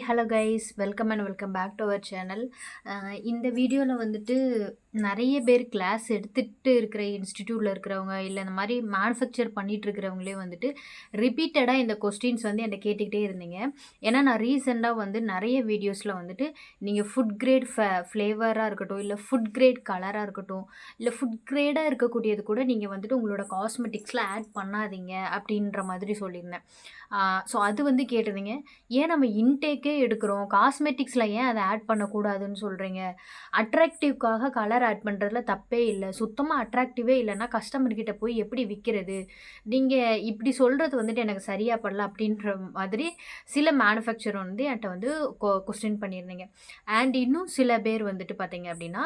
Hi hello guys welcome and welcome back to our channel. இந்த வீடியோவில் வந்துட்டு நிறைய பேர் கிளாஸ் எடுத்துகிட்டு இருக்கிற இன்ஸ்டிடியூட்டில் இருக்கிறவங்க இல்லை இந்த மாதிரி மேனுஃபேக்சர் பண்ணிகிட்டு இருக்கிறவங்களே வந்துட்டு ரிப்பீட்டடாக இந்த கொஸ்டின்ஸ் வந்து என்னை கேட்டுக்கிட்டே இருந்தீங்க. ஏன்னா நான் ரீசெண்டாக வந்து நிறைய வீடியோஸில் வந்துட்டு நீங்கள் ஃபுட் கிரேட் ஃப ஃப்ளேவராக இருக்கட்டும் இல்லை ஃபுட் கிரேட் கலராக இருக்கட்டும் இல்லை ஃபுட் கிரேடாக இருக்கக்கூடியது கூட நீங்கள் வந்துட்டு உங்களோட காஸ்மெட்டிக்ஸில் ஆட் பண்ணாதீங்க அப்படின்ற மாதிரி சொல்லியிருந்தேன். ஸோ அது வந்து கேட்டிருந்தீங்க. ஏன் நம்ம இன்டேக்கே எடுக்கிறோம். காஸ்மெட்டிக்ஸில் ஏன் அதை ஆட் பண்ணக்கூடாதுன்னு சொல்கிறீங்க அட்ராக்டிவ்க்காக கலர் ஆட் பண்ணுறதுல தப்பே இல்லை. சுத்தமாக அட்ராக்டிவே இல்லைன்னா கஸ்டமர்கிட்ட போய் எப்படி விற்கிறது நீங்கள் இப்படி சொல்கிறது வந்துட்டு எனக்கு சரியாக படல அப்படின்ற மாதிரி சில மேனுஃபேக்சர் வந்து என்கிட்ட வந்து கொஸ்டின் பண்ணியிருந்தீங்க. அண்ட் இன்னும் சில பேர் வந்துட்டு பார்த்தீங்க அப்படின்னா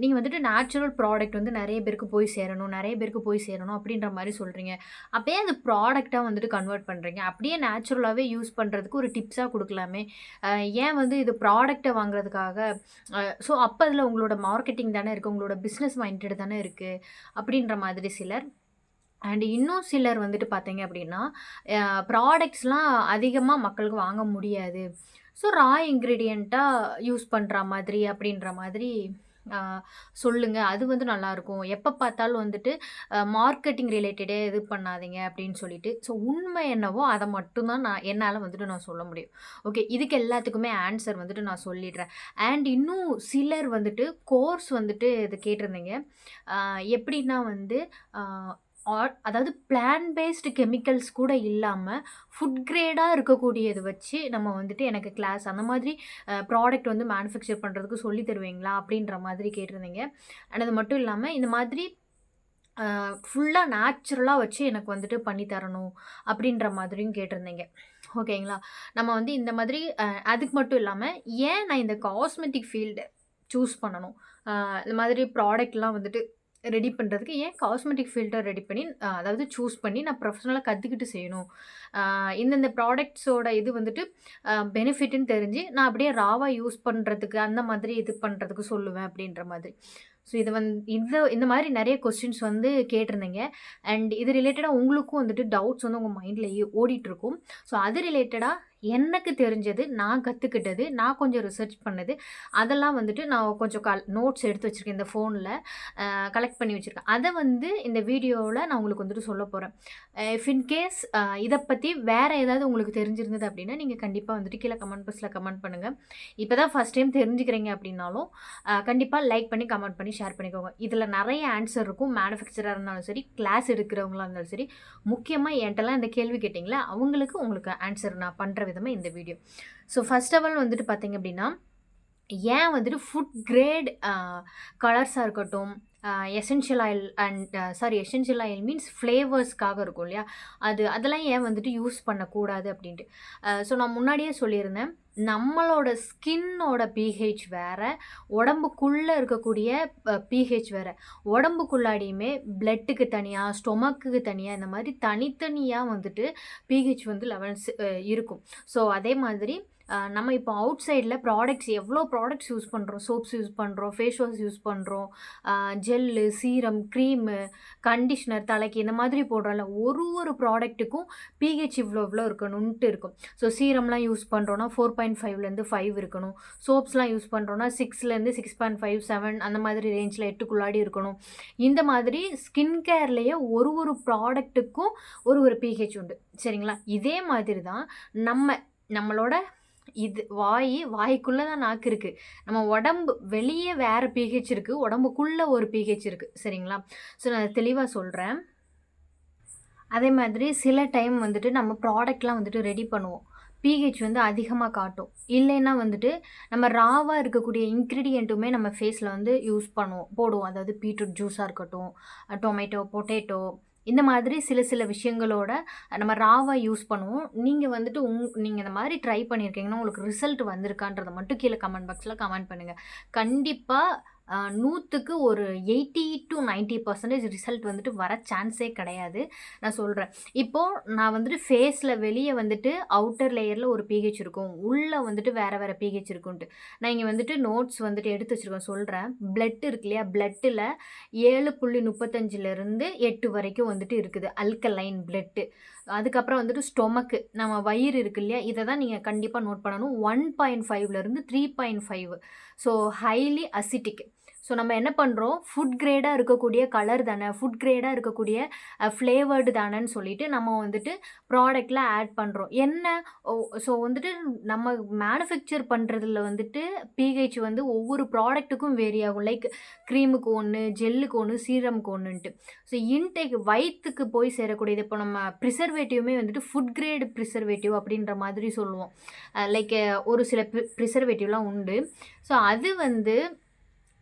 நீங்கள் வந்துட்டு நேச்சுரல் ப்ராடக்ட் வந்து நிறைய பேருக்கு போய் சேரணும் நிறைய பேருக்கு போய் சேரணும் அப்படின்ற மாதிரி சொல்கிறீங்க அப்போயே அது ப்ராடக்டாக வந்துட்டு கன்வெர்ட் பண்ணுறீங்க அப்படியே நேச்சுரலாகவே யூஸ் பண்ணுறதுக்கு ஒரு டிப்ஸாக கொடுக்கல அஹ் ஏன் வந்து இது ப்ராடக்டை வாங்குறதுக்காக ஸோ அப்போ அதில் உங்களோட மார்க்கெட்டிங் தானே இருக்குது உங்களோட பிஸ்னஸ் மைண்டட் தானே இருக்குது அப்படின்ற மாதிரி சிலர். அண்ட் இன்னும் சிலர் வந்துட்டு பார்த்தீங்க அப்படின்னா ப்ராடக்ட்ஸ்லாம் அதிகமாக மக்களுக்கு வாங்க முடியாது. ஸோ ரா இன்க்ரீடியண்ட்டாக யூஸ் பண்ணுற மாதிரி அப்படின்ற மாதிரி சொல்லுங்கள் அது வந்து நல்லாயிருக்கும் எப்போ பார்த்தாலும் வந்துட்டு மார்க்கெட்டிங் ரிலேட்டடே இது பண்ணாதீங்க அப்படின்னு சொல்லிட்டு. ஸோ உண்மை என்னவோ அதை மட்டும்தான் நான் என்னால் வந்துட்டு நான் சொல்ல முடியும். ஓகே இதுக்கு எல்லாத்துக்குமே ஆன்சர் வந்துட்டு நான் சொல்லிடுறேன். அண்ட் இன்னும் சிலர் வந்துட்டு கோர்ஸ் வந்துட்டு இது கேட்டிருந்தீங்க. எப்படின்னா வந்து அதாவது பிளான் பேஸ்டு கெமிக்கல்ஸ் கூட இல்லாமல் ஃபுட் கிரேடாக இருக்கக்கூடியது வச்சு நம்ம வந்துட்டு எனக்கு கிளாஸ் அந்த மாதிரி ப்ராடக்ட் வந்து மேனுஃபேக்சர் பண்ணுறதுக்கு சொல்லி தருவீங்களா அப்படின்ற மாதிரி கேட்டிருந்தீங்க. அண்ட் அது மட்டும் இல்லாமல் இந்த மாதிரி ஃபுல்லாக நேச்சுரலாக வச்சு எனக்கு வந்துட்டு பண்ணி தரணும் அப்படின்ற மாதிரியும் கேட்டிருந்தீங்க. ஓகேங்களா? நம்ம வந்து இந்த மாதிரி அதுக்கு மட்டும் இல்லாமல் ஏன் நான் இந்த காஸ்மெட்டிக் ஃபீல்டு சூஸ் பண்ணணும்? இந்த மாதிரி ப்ராடக்ட்லாம் வந்துட்டு ரெடி பண்ணுறதுக்கு ஏன் காஸ்மெட்டிக் ஃபில்டர் ரெடி பண்ணி அதாவது சூஸ் பண்ணி நான் ப்ரொஃபஷனலாக கற்றுக்கிட்டு செய்யணும். இந்தந்த ப்ராடக்ட்ஸோட இது வந்துட்டு பெனிஃபிட்டுன்னு தெரிஞ்சு நான் அப்படியே ராவாக யூஸ் பண்ணுறதுக்கு அந்த மாதிரி இது பண்ணுறதுக்கு சொல்லுவேன் அப்படின்ற மாதிரி. ஸோ இது வந்து இந்த இந்த மாதிரி நிறைய கொஸ்டின்ஸ் வந்து கேட்டிருந்தீங்க. அண்ட் இது ரிலேட்டடாக உங்களுக்கும் வந்துட்டு டவுட்ஸ் வந்து உங்கள் மைண்டில் ஓடிட்டுருக்கும் ஸோ அது ரிலேட்டடாக எனக்கு தெரிஞ்சது நான் கற்றுக்கிட்டது நான் கொஞ்சம் ரிசர்ச் பண்ணது அதெல்லாம் வந்துட்டு நான் கொஞ்சம் கல் நோட்ஸ் எடுத்து வச்சுருக்கேன் இந்த ஃபோனில் கலெக்ட் பண்ணி வச்சுருக்கேன். அதை வந்து இந்த வீடியோவில் நான் உங்களுக்கு வந்துட்டு சொல்ல போகிறேன் இஃப் இன்கேஸ் இதை பற்றி வேறு ஏதாவது உங்களுக்கு தெரிஞ்சிருந்தது அப்படின்னா நீங்கள் கண்டிப்பாக வந்துட்டு கீழே கமெண்ட் பாக்ஸில் கமெண்ட் பண்ணுங்கள் இப்போ தான் ஃபஸ்ட் டைம் தெரிஞ்சுக்கிறீங்க அப்படின்னாலும் கண்டிப்பாக லைக் பண்ணி கமெண்ட் பண்ணி ஷேர் பண்ணிக்கோங்க. இதில் நிறைய ஆன்சர் இருக்கும். மேனுஃபேக்சராக இருந்தாலும் சரி கிளாஸ் எடுக்கிறவங்களா இருந்தாலும் சரி முக்கியமாக என்கிட்டலாம் இந்த கேள்வி கேட்டிங்களா? அவங்களுக்கு உங்களுக்கு ஆன்சர் நான் பண்ணுற விதமாக இந்த video so first of all வந்துட்டு பார்த்தீங்க அப்படின்னா ஏன் வந்துட்டு ஃபுட் கிரேட் கலர்ஸாக இருக்கட்டும் essential oil and sorry essential oil means ஃப்ளேவர்ஸ்க்காக இருக்கும் இல்லையா? அது அதெல்லாம் ஏன் வந்துட்டு யூஸ் பண்ணக்கூடாது அப்படின்ட்டு. ஸோ நான் முன்னாடியே சொல்லியிருந்தேன் நம்மளோட ஸ்கின்னோட பிஹெச் வேறு உடம்புக்குள்ளே இருக்கக்கூடிய பிஹெச் வேறு. உடம்புக்குள்ளாடியுமே பிளட்டுக்கு தனியாக ஸ்டொமக்குக்கு தனியாக இந்த மாதிரி தனித்தனியாக வந்துட்டு பிஹெச் வந்து லெவல்ஸ் இருக்கும். ஸோ அதே மாதிரி நம்ம இப்போ அவுட் சைடில் ப்ராடக்ட்ஸ் எவ்வளோ ப்ராடக்ட்ஸ் யூஸ் பண்ணுறோம் சோப்ஸ் யூஸ் பண்ணுறோம் ஃபேஸ் வாஷ் யூஸ் பண்ணுறோம் ஜெல்லு சீரம் க்ரீமு கண்டிஷ்னர் தலைக்கு இந்த மாதிரி போடுறோம்ல ஒரு ஒரு ப்ராடக்ட்டுக்கும் பிஹெச் இவ்வளோ இவ்வளோ இருக்கணும்ன்ட்டு இருக்கும். ஸோ சீரம்லாம் யூஸ் பண்ணுறோன்னா ஃபோர் பாயிண்ட் ஃபைவ்லேருந்து ஃபைவ் இருக்கணும். சோப்ஸ்லாம் யூஸ் பண்ணுறோன்னா சிக்ஸ்லேருந்து சிக்ஸ் பாயிண்ட் ஃபைவ் செவன் அந்த மாதிரி ரேஞ்சில் எட்டுக்குள்ளாடி இருக்கணும். இந்த மாதிரி ஸ்கின் கேர்லேயே ஒரு ஒரு ப்ராடக்ட்டுக்கும் ஒரு ஒரு பிஹெச் உண்டு. சரிங்களா? இதே மாதிரி தான் நம்ம நம்மளோட இது வாய் வாய்க்குள்ளே தான் நாக்கு இருக்குது நம்ம உடம்பு வெளியே வேறு பிஹெச் இருக்குது உடம்புக்குள்ளே ஒரு பிஹெச் இருக்குது சரிங்களா? ஸோ நான் தெளிவாக சொல்கிறேன் அதே மாதிரி சில டைம் வந்துட்டு நம்ம ப்ராடக்ட்லாம் வந்துட்டு ரெடி பண்ணுவோம். பிஹெச் வந்து அதிகமாக காட்டும். இல்லைன்னா வந்துட்டு நம்ம ராவாக இருக்கக்கூடிய இன்க்ரீடியண்ட்டுமே நம்ம ஃபேஸில் வந்து யூஸ் பண்ணுவோம். போடுவோம். அதாவது பீட்ரூட் ஜூஸாக இருக்கட்டும் டொமேட்டோ பொட்டேட்டோ இந்த மாதிரி சில சில விஷயங்களோட நம்ம ராவை யூஸ் பண்ணுவோம். நீங்கள் வந்துட்டு உங் நீங்கள் இந்த மாதிரி ட்ரை பண்ணியிருக்கீங்கன்னா உங்களுக்கு ரிசல்ட் வந்திருக்கான்றதை மட்டும் கீழே கமெண்ட் பாக்ஸில் கமெண்ட் பண்ணுங்கள் கண்டிப்பாக நூற்றுக்கு ஒரு eighty to ninety percentage result வந்துட்டு வர சான்ஸே கிடையாது. நான் சொல்கிறேன் இப்போது நான் வந்துட்டு ஃபேஸில் வெளியே வந்துட்டு அவுட்டர் லேயரில் ஒரு பிஹெச் இருக்கும். உள்ளே வந்துட்டு வேறு வேறு பிஹெச் இருக்குன்ட்டு. நான் இங்கே வந்துட்டு நோட்ஸ் வந்துட்டு எடுத்து வச்சுருக்கேன். சொல்கிறேன் பிளட் இருக்கு இல்லையா? பிளட்டில் ஏழு புள்ளி முப்பத்தஞ்சிலேருந்து எட்டு வரைக்கும் வந்துட்டு இருக்குது. அல்கலைன் பிளட்டு அதுக்கப்புறம் வந்துட்டு ஸ்டொமக்கு நம்ம வயிறு இருக்கு இல்லையா? இதை தான் நீங்கள் கண்டிப்பாக நோட் பண்ணணும். ஒன் பாயிண்ட் ஃபைவ்லேருந்து three point five so highly acidic so நம்ம என்ன பண்ணுறோம் ஃபுட் கிரேடாக இருக்கக்கூடிய கலர் தானே ஃபுட் கிரேடாக இருக்கக்கூடிய ஃப்ளேவர்டு தானேன்னு சொல்லிட்டு நம்ம வந்துட்டு ப்ராடக்டில் ஆட் பண்ணுறோம் என்ன? ஸோ வந்துட்டு நம்ம மேனுஃபேக்சர் பண்ணுறதுல வந்துட்டு பிஹெச் வந்து ஒவ்வொரு ப்ராடக்ட்டுக்கும் வேரி ஆகும். லைக் க்ரீமுக்கு ஒன்று ஜெல்லுக்கு ஒன்று சீரமுக்கு ஒன்றுன்ட்டு ஸோ இன்டேக் வயிற்றுக்கு போய் சேரக்கூடியது. இப்போ நம்ம ப்ரிசர்வேட்டிவ்மே வந்துட்டு ஃபுட் கிரேடு ப்ரிசர்வேட்டிவ் அப்படின்ற மாதிரி சொல்லுவோம். லைக் ஒரு சில ப்ரிசர்வேட்டிவ்லாம் உண்டு. ஸோ அது வந்து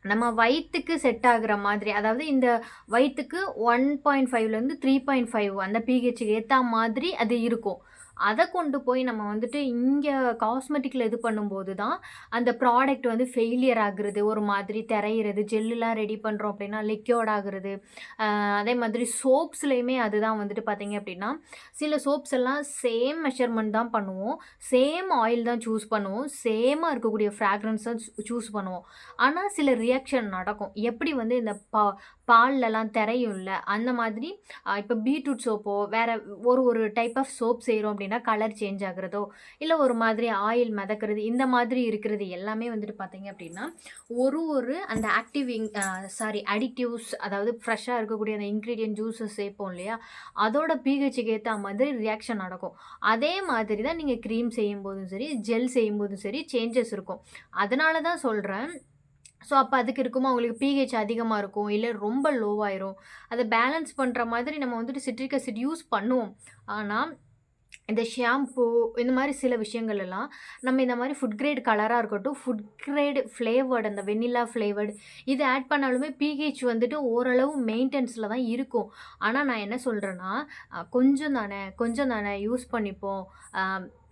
நம்ம வயிற்றுக்கு செட் ஆகுற மாதிரி அதாவது இந்த வயிற்றுக்கு ஒன் பாயிண்ட் ஃபைவ்லேருந்து த்ரீ பாயிண்ட் ஃபைவ் அந்த பிஹெச்சுக்கு ஏற்ற மாதிரி அது இருக்கும். அதை கொண்டு போய் நம்ம வந்துட்டு இங்கே காஸ்மெட்டிக்கில் இது பண்ணும்போது தான் அந்த ப்ராடக்ட் வந்து ஃபெயிலியர் ஆகுறது ஒரு மாதிரி திரையிறது ஜெல்லுலாம் ரெடி பண்ணுறோம் அப்படின்னா லிக்யூட் ஆகுறது. அதே மாதிரி சோப்ஸ்லேயுமே அதுதான் வந்துட்டு பார்த்திங்க அப்படின்னா சில சோப்ஸ் எல்லாம் சேம் மெஷர்மெண்ட் தான் பண்ணுவோம். சேம் ஆயில் தான் சூஸ் பண்ணுவோம். சேமாக இருக்கக்கூடிய ஃப்ராக்ரன்ஸ் தான் சூஸ் பண்ணுவோம். ஆனால் சில ரியாக்ஷன் நடக்கும். எப்படி வந்து இந்த பா பால்லலாம் திரையும்ல அந்த மாதிரி இப்போ பீட்ரூட் சோப்போ வேறு ஒரு ஒரு டைப் ஆஃப் சோப் செய்கிறோம் அப்படின்னா கலர் சேஞ்ச் ஆகுறதோ இல்லை ஒரு மாதிரி ஆயில் மிதக்கிறது இந்த மாதிரி இருக்கிறது எல்லாமே வந்துட்டு பார்த்தீங்க அப்படின்னா ஒரு ஒரு அந்த ஆக்டிவ் இங் சாரி அடிக்டிவ்ஸ் அதாவது ஃப்ரெஷ்ஷாக இருக்கக்கூடிய அந்த இன்க்ரீடியன்ட் ஜூஸஸ் சேர்ப்போம் இல்லையா அதோட பிஹெச்சுக்கு ஏற்ற மாதிரி ரியாக்ஷன் நடக்கும். அதே மாதிரி தான் நீங்கள் க்ரீம் செய்யும்போதும் சரி ஜெல் செய்யும்போதும் சரி சேஞ்சஸ் இருக்கும். அதனால தான் சொல்கிறேன் ஸோ அப்போ அதுக்கு இருக்குமா? உங்களுக்கு பிஹெச் அதிகமாக இருக்கும் இல்லை ரொம்ப லோவாயிரும் அதை பேலன்ஸ் பண்ணுற மாதிரி நம்ம வந்துட்டு சிட்ரிக் அசிட் யூஸ் பண்ணுவோம். ஆனால் இந்த ஷாம்பு இந்த மாதிரி சில விஷயங்கள் எல்லாம் நம்ம இந்த மாதிரி ஃபுட் கிரேட் கலராக இருக்கட்டும் ஃபுட் கிரேடு ஃப்ளேவர்டு அந்த வெண்ணிலா ஃப்ளேவர்டு இது ஆட் பண்ணாலுமே பிஹெச் வந்துட்டு ஓரளவு மெயின்டெனன்ஸில் தான் இருக்கும். ஆனால் நான் என்ன சொல்கிறேன்னா கொஞ்சம் தானே கொஞ்சம் தானே யூஸ் பண்ணிப்போம்.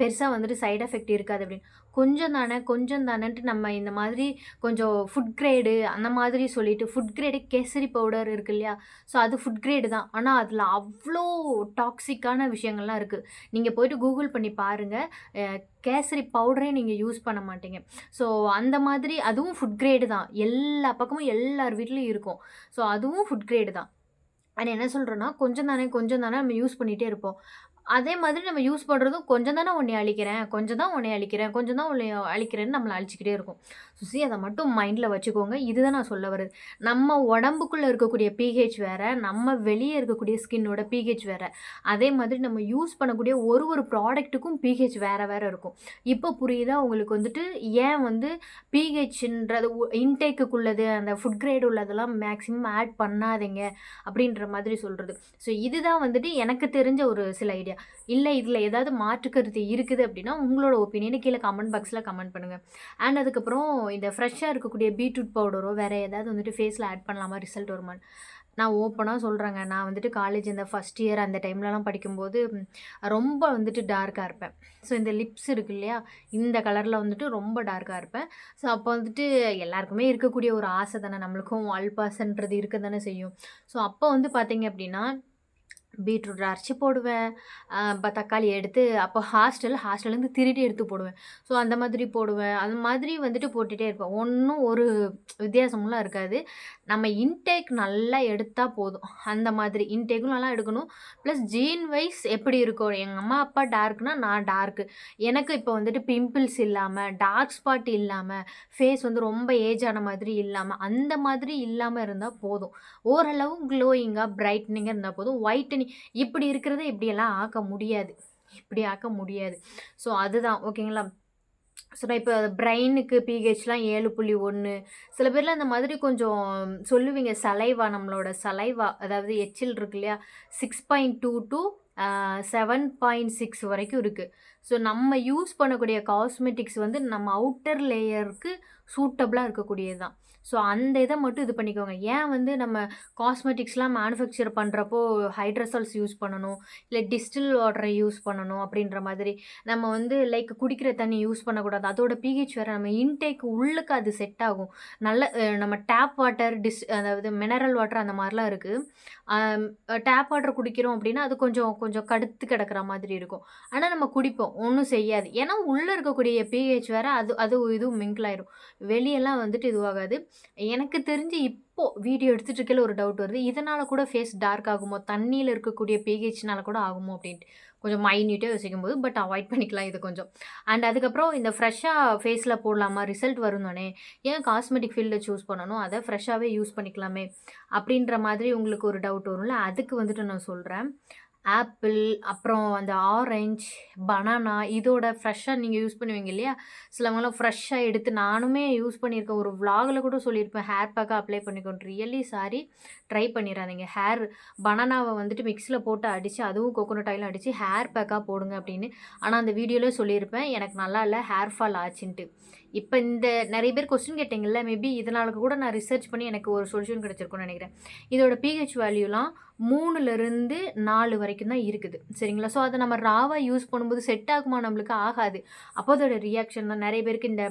பெருசாக வந்துட்டு சைட் எஃபெக்ட் இருக்காது அப்படின்னு. கொஞ்சம் தானே கொஞ்சம் தானேன்ட்டு நம்ம இந்த மாதிரி கொஞ்சம் ஃபுட் கிரேடு அந்த மாதிரி சொல்லிட்டு ஃபுட் கிரேடு கேசரி பவுடர் இருக்கு இல்லையா? ஸோ அது ஃபுட் கிரேடு தான். ஆனால் அதில் அவ்வளோ டாக்ஸிக்கான விஷயங்கள்லாம் இருக்குது நீங்கள் போயிட்டு கூகுள் பண்ணி பாருங்கள் கேசரி பவுடரே நீங்கள் யூஸ் பண்ண மாட்டீங்க. ஸோ அந்த மாதிரி அதுவும் ஃபுட் கிரேடு தான். எல்லா பக்கமும் எல்லார் வீட்லேயும் இருக்கும். ஸோ அதுவும் ஃபுட் கிரேடு தான். ஆனால் என்ன சொல்கிறேன்னா கொஞ்சம் தானே கொஞ்சம் தானே நம்ம யூஸ் பண்ணிகிட்டே இருப்போம். அதே மாதிரி நம்ம யூஸ் பண்ணுறதும் கொஞ்சம் தானே உன்னை அழிக்கிறேன் கொஞ்சம் தான் உன்னை அழிக்கிறேன் கொஞ்சம் தான் உன்னை அழிக்கிறேன்னு நம்மளை அழிச்சிக்கிட்டே இருக்கும். சுசி அதை மட்டும் மைண்டில் வச்சுக்கோங்க. இதுதான் நான் சொல்ல வருது நம்ம உடம்புக்குள்ளே இருக்கக்கூடிய பிஹெச் வேறு நம்ம வெளியே இருக்கக்கூடிய ஸ்கின்னோட பிஹெச் வேறு. அதே மாதிரி நம்ம யூஸ் பண்ணக்கூடிய ஒரு ஒரு ப்ராடக்ட்டுக்கும் பிஹெச் வேறு வேறு இருக்கும். இப்போ புரியுதா உங்களுக்கு வந்துட்டு? ஏன் வந்து பிஹெச்ன்றது இன்டேக்குக்குள்ளது அந்த ஃபுட் கிரேட் உள்ளதெல்லாம் மேக்ஸிமம் ஆட் பண்ணாதீங்க அப்படின்ற மாதிரி சொல்கிறது ஸோ இதுதான் வந்துட்டு எனக்கு தெரிஞ்ச ஒரு சில ஐடியா இல்லை இதில் ஏதாவது மாற்று கருத்து இருக்குது அப்படின்னா உங்களோட ஒப்பீனியனை கீழே கமெண்ட் பாக்ஸில் கமெண்ட் பண்ணுங்கள் அண்ட் அதுக்கப்புறம் இந்த ஃப்ரெஷ்ஷாக இருக்கக்கூடிய பீட்ரூட் பவுடரோ வேறு ஏதாவது வந்துட்டு ஃபேஸில் ஆட் பண்ணலாமா? ரிசல்ட் வருமான்னு நான் ஓப்பனாக சொல்கிறேங்க நான் வந்துட்டு காலேஜ் இந்த ஃபஸ்ட் இயர் அந்த டைம்லலாம் படிக்கும்போது ரொம்ப வந்துட்டு டார்க்காக இருப்பேன். ஸோ இந்த லிப்ஸ் இருக்கு இல்லையா? இந்த கலரில் வந்துட்டு ரொம்ப டார்க்காக இருப்பேன். ஸோ அப்போ வந்துட்டு எல்லாருக்குமே இருக்கக்கூடிய ஒரு ஆசை தானே. நம்மளுக்கும் அல்பாசன்றது இருக்க தானே செய்யும். ஸோ அப்போ வந்து பார்த்தீங்க அப்படின்னா பீட்ரூட் அரைச்சி போடுவேன். இப்போ தக்காளி எடுத்து அப்போ ஹாஸ்டல் ஹாஸ்டல்லேருந்து திருடி எடுத்து போடுவேன். ஸோ அந்த மாதிரி போடுவேன். அந்த மாதிரி வந்துட்டு போட்டுகிட்டே இருப்பேன். ஒன்றும் ஒரு வித்தியாசமெலாம் இருக்காது. நம்ம இன்டேக் நல்லா எடுத்தால் போதும். அந்த மாதிரி இன்டேக்கும் நல்லா எடுக்கணும். ப்ளஸ் ஜீன் வைஸ் எப்படி இருக்கும் எங்கள் அம்மா அப்பா டார்க்னா நான் டார்க்கு எனக்கு இப்போ வந்துட்டு பிம்பிள்ஸ் இல்லாமல் டார்க் ஸ்பாட் இல்லாமல் ஃபேஸ் வந்து ரொம்ப ஏஜ் ஆன மாதிரி இல்லாமல் அந்த மாதிரி இல்லாமல் இருந்தால் போதும். ஓரளவு க்ளோயிங்காக பிரைட்னிங்காக இருந்தால் போதும். ஒயிட்டனிங் இப்படி இருக்கிறத இப்படியெல்லாம் ஆக்க முடியாது. இப்படி ஆக்க முடியாது. ஸோ அதுதான். ஓகேங்களா? ஸோ நான் இப்போ பிரெயினுக்கு பிஹெச்லாம் ஏழு புள்ளி ஒன்று சில பேர்லாம் இந்த மாதிரி கொஞ்சம் சொல்லுவீங்க. சலைவா நம்மளோட சலைவா அதாவது எச்சில் இருக்கு இல்லையா? Six point two to seven point six வரைக்கும் இருக்குது ஸோ நம்ம யூஸ் பண்ணக்கூடிய காஸ்மெட்டிக்ஸ் வந்து நம்ம அவுட்டர் லேயருக்கு சூட்டபுளாக இருக்கக்கூடியது தான் ஸோ அந்த இதை மட்டும் இது பண்ணிக்கோங்க. ஏன் வந்து நம்ம காஸ்மெட்டிக்ஸ்லாம் மேனுஃபேக்சர் பண்ணுறப்போ ஹைட்ரசால்ஸ் யூஸ் பண்ணணும்? இல்லை டிஸ்டில் வாட்டரை யூஸ் பண்ணணும் அப்படின்ற மாதிரி நம்ம வந்து லைக் குடிக்கிற தண்ணி யூஸ் பண்ணக்கூடாது. அதோட பிஹெச் வேறு நம்ம இன்டேக் உள்ளுக்கு அது செட் ஆகும். நல்ல நம்ம டேப் வாட்டர் டிஸ் அதாவது மினரல் வாட்டர் அந்த மாதிரிலாம் இருக்குது டேப் வாட்டர் குடிக்கிறோம் அப்படின்னா அது கொஞ்சம் கொஞ்சம் கடுத்து கிடக்கிற மாதிரி இருக்கும். ஆனால் நம்ம குடிப்போம். ஒன்றும் செய்யாது. ஏன்னா உள்ளே இருக்கக்கூடிய பிஹெச் வேறு அது அது இதுவும் மிங்கிள் ஆயிரும். வெளியெல்லாம் வந்துட்டு இதுவாகாது. எனக்கு தெரிஞ்சு இப்போது வீடியோ எடுத்துகிட்டு இருக்கையில் ஒரு டவுட் வருது. இதனால் கூட ஃபேஸ் டார்க் ஆகுமோ? தண்ணியில் இருக்கக்கூடிய பிஹெச்னால கூட ஆகுமோ? அப்படின்ட்டு. கொஞ்சம் மைன்யூட்டாக யோசிக்கும் போது பட் அவாய்ட் பண்ணிக்கலாம் இது கொஞ்சம். அண்ட் அதுக்கப்புறம் இந்த ஃப்ரெஷ்ஷாக ஃபேஸில் போடலாமா? ரிசல்ட் வரும்தானே ஏன் காஸ்மெட்டிக் ஃபீல்டில் சூஸ் பண்ணணும்? அதை ஃப்ரெஷ்ஷாகவே யூஸ் பண்ணிக்கலாமே? அப்படின்ற மாதிரி உங்களுக்கு ஒரு டவுட் வரும்ல அதுக்கு வந்துட்டு நான் சொல்கிறேன் ஆப்பிள் அப்புறம் அந்த ஆரஞ்ச் பனானா இதோட ஃப்ரெஷ்ஷாக நீங்கள் யூஸ் பண்ணுவீங்க இல்லையா? சிலவங்களாம் ஃப்ரெஷ்ஷாக எடுத்து நானுமே யூஸ் பண்ணியிருக்கேன் ஒரு vlogல கூட சொல்லியிருப்பேன். ஹேர் பேக்காக அப்ளை பண்ணிக்கோன்னு. ரியலி சாரி ட்ரை பண்ணிடாதீங்க ஹேர் பனானாவை வந்துட்டு மிக்ஸியில் போட்டு அடித்து அதுவும் கோகோனட் ஆயிலும் அடித்து ஹேர் பேக்காக போடுங்க அப்படின்னு. ஆனால் அந்த வீடியோவில் சொல்லியிருப்பேன். எனக்கு நல்லா இல்லை ஹேர் ஃபால் ஆச்சுன்ட்டு. இப்போ இந்த நிறைய பேர் கொஸ்டின் கேட்டிங்கல்ல மேபி இதனால கூட நான் ரிசர்ச் பண்ணி எனக்கு ஒரு சொல்யூஷன் கிடச்சிருக்கும்னு நினைக்கிறேன். இதோட பிஹெச் வேல்யூலாம் மூணுலேருந்து நாலு வரைக்கும் தான் இருக்குது. சரிங்களா? ஸோ அதை நம்ம ராவாக யூஸ் பண்ணும்போது செட் ஆகுமா? நம்மளுக்கு ஆகாது. அப்போ அதோட ரியாக்ஷன் தான். நிறைய பேருக்கு இந்த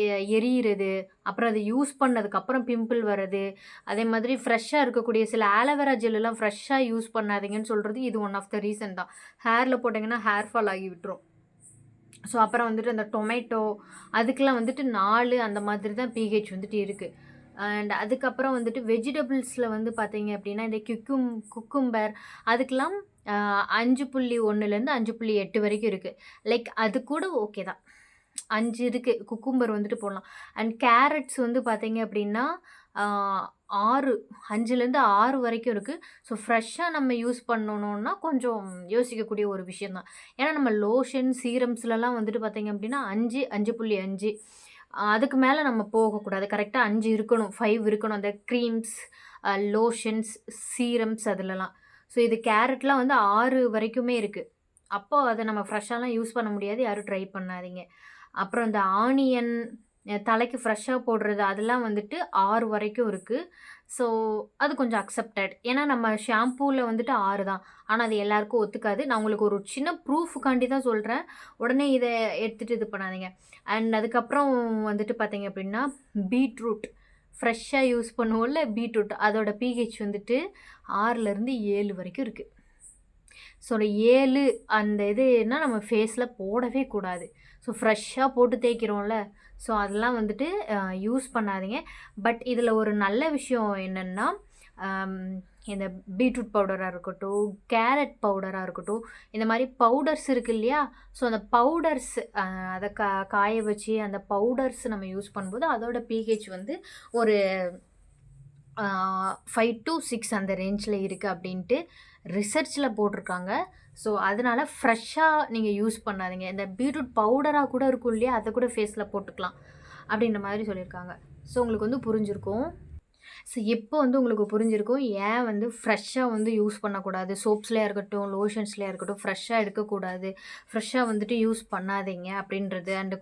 எ- எரியிறது அப்புறம் அதை யூஸ் பண்ணதுக்கப்புறம் பிம்பிள் வர்றது அதே மாதிரி ஃப்ரெஷ்ஷாக இருக்கக்கூடிய சில ஆலோவேரா ஜெல்லாம் ஃப்ரெஷ்ஷாக யூஸ் பண்ணாதீங்கன்னு சொல்கிறது இது ஒன் ஆஃப் த ரீசன் தான். ஹேரில் போட்டிங்கன்னா ஹேர் ஃபால் ஆகி விட்டுரும். ஸோ அப்புறம் வந்துட்டு அந்த டொமேட்டோ அதுக்கெலாம் வந்துட்டு நாலு அந்த மாதிரி தான் பிஹெச் வந்துட்டு இருக்குது அண்ட் அதுக்கப்புறம் வந்துட்டு வெஜிடபிள்ஸில் வந்து பார்த்தீங்க அப்படின்னா இந்த குக்கும் குக்கும்பர் அதுக்கெலாம் அஞ்சு புள்ளி ஒன்றுலேருந்து அஞ்சு புள்ளி எட்டு வரைக்கும் இருக்குது லைக் அது கூட ஓகே தான். அஞ்சு இருக்குது குக்கும்பர் வந்துட்டு போடலாம். அண்ட் கேரட்ஸ் வந்து பார்த்தீங்க அப்படின்னா ஆறு அஞ்சுலேருந்து ஆறு வரைக்கும் இருக்குது ஸோ ஃப்ரெஷ்ஷாக நம்ம யூஸ் பண்ணணுன்னா கொஞ்சம் யோசிக்கக்கூடிய ஒரு விஷயந்தான் ஏன்னா நம்ம லோஷன் சீரம்ஸ்லலாம் வந்துட்டு பார்த்திங்க அப்படின்னா அஞ்சு அஞ்சு புள்ளி அஞ்சு. அதுக்கு மேலே நம்ம போகக்கூடாது. கரெக்டாக அஞ்சு இருக்கணும் ஃபைவ் இருக்கணும். அந்த க்ரீம்ஸ் லோஷன்ஸ் சீரம்ஸ் அதிலலாம். ஸோ இது கேரட்லாம் வந்து ஆறு வரைக்குமே இருக்குது அப்போது அதை நம்ம ஃப்ரெஷ்ஷாலாம் யூஸ் பண்ண முடியாது. யாரும் ட்ரை பண்ணாதீங்க. அப்புறம் இந்த ஆனியன் தலைக்கு ஃப்ரெஷ்ஷாக போடுறது அதெல்லாம் வந்துட்டு ஆறு வரைக்கும் இருக்குது ஸோ அது கொஞ்சம் அக்செப்டட் ஏன்னா நம்ம ஷாம்பூவில் வந்துட்டு ஆறு தான். ஆனால் அது எல்லாருக்கும் ஒத்துக்காது. நான் உங்களுக்கு ஒரு சின்ன ப்ரூஃபுக்காண்டி தான் சொல்கிறேன் உடனே இதை எடுத்துகிட்டு இது பண்ணாதீங்க. அண்ட் அதுக்கப்புறம் வந்துட்டு பார்த்தீங்க அப்படின்னா பீட்ரூட் ஃப்ரெஷ்ஷாக யூஸ் பண்ணுவோம்ல பீட்ரூட் அதோட பிஹெச் வந்துட்டு ஆறுலேருந்து ஏழு வரைக்கும் இருக்குது ஸோ ஏழு அந்த இதுனால் நம்ம ஃபேஸில் போடவே கூடாது. ஸோ ஃப்ரெஷ்ஷாக போட்டு தேய்க்கிறோம்ல ஸோ அதெல்லாம் வந்துட்டு யூஸ் பண்ணாதீங்க. பட் இதில் ஒரு நல்ல விஷயம் என்னென்னா இந்த பீட்ரூட் பவுடராக இருக்கட்டும் கேரட் பவுடராக இருக்கட்டும் இந்த மாதிரி பவுடர்ஸ் இருக்கு இல்லையா? ஸோ அந்த பவுடர்ஸ் அதை கா காய வச்சு அந்த பவுடர்ஸ் நம்ம யூஸ் பண்ணும்போது அதோட பிஹெச் வந்து ஒரு ஃபைவ் டு சிக்ஸ் அந்த ரேஞ்சில் இருக்குது அப்படின்ட்டு ரிசர்ச்சில் போட்டிருக்காங்க. ஸோ அதனால் ஃப்ரெஷ்ஷாக நீங்கள் யூஸ் பண்ணாதீங்க. இந்த பீட்ரூட் பவுடராக கூட இருக்கும் இல்லையா? அதை கூட ஃபேஸில் போட்டுக்கலாம். அப்படின்ற மாதிரி சொல்லியிருக்காங்க. ஸோ உங்களுக்கு வந்து புரிஞ்சிருக்கும். ஸோ எப்போ வந்து உங்களுக்கு புரிஞ்சிருக்கும். ஏன் வந்து ஃப்ரெஷ்ஷாக வந்து யூஸ் பண்ணக்கூடாது? சோப்ஸ்லேயே இருக்கட்டும் லோஷன்ஸ்லேயே இருக்கட்டும் ஃப்ரெஷ்ஷாக எடுக்கக்கூடாது. ஃப்ரெஷ்ஷாக வந்துட்டு யூஸ் பண்ணாதீங்க அப்படின்றது அண்டு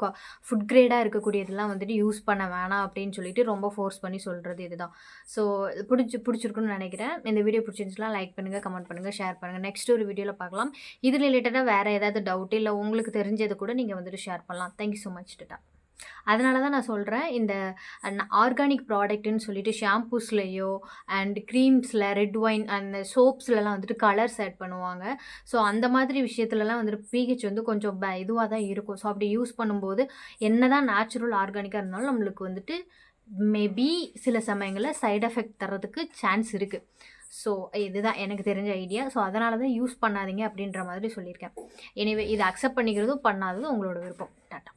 ஃபுட் கிரேடாக இருக்கக்கூடியதெல்லாம் வந்துட்டு யூஸ் பண்ண வேணாம் அப்படின்னு சொல்லிட்டு ரொம்ப ஃபோர்ஸ் பண்ணி சொல்கிறது இதுதான். ஸோ பிடிச்சி பிடிச்சிருக்குன்னு நினைக்கிறேன். இந்த வீடியோ பிடிச்சிருந்துச்சுலாம் லைக் பண்ணுங்கள் கமெண்ட் பண்ணுங்கள் ஷேர் பண்ணுங்கள் நெக்ஸ்ட் ஒரு வீடியோவில் பார்க்கலாம். இது ரிலேட்டடாக வேறு ஏதாவது டவுட் இல்லை உங்களுக்கு தெரிஞ்சது கூட நீங்கள் வந்துட்டு ஷேர் பண்ணலாம். தேங்க்யூ ஸோ மச் டட்டா அதனால தான் நான் சொல்கிறேன் இந்த ஆர்கானிக் ப்ராடக்ட்டுன்னு சொல்லிட்டு ஷாம்பூஸ்லேயோ அண்ட் க்ரீம்ஸில் ரெட் ஒயின் அந்த சோப்ஸ்லலாம் வந்துட்டு கலர்ஸ் ஆட் பண்ணுவாங்க. ஸோ அந்த மாதிரி விஷயத்துலலாம் வந்துட்டு பிஹெச் வந்து கொஞ்சம் ப இதுவாக தான் இருக்கும். ஸோ அப்படி யூஸ் பண்ணும்போது என்ன தான் நேச்சுரல் ஆர்கானிக்காக இருந்தாலும் நம்மளுக்கு வந்துட்டு மேபி சில சமயங்களில் சைட் எஃபெக்ட் தர்றதுக்கு சான்ஸ் இருக்குது ஸோ இதுதான் எனக்கு தெரிஞ்ச ஐடியா ஸோ அதனால தான் யூஸ் பண்ணாதீங்க அப்படின்ற மாதிரி சொல்லியிருக்கேன். எனிவே இதை அக்செப்ட் பண்ணிக்கிறதும் பண்ணாததும் உங்களோட விருப்பம். டாட்டா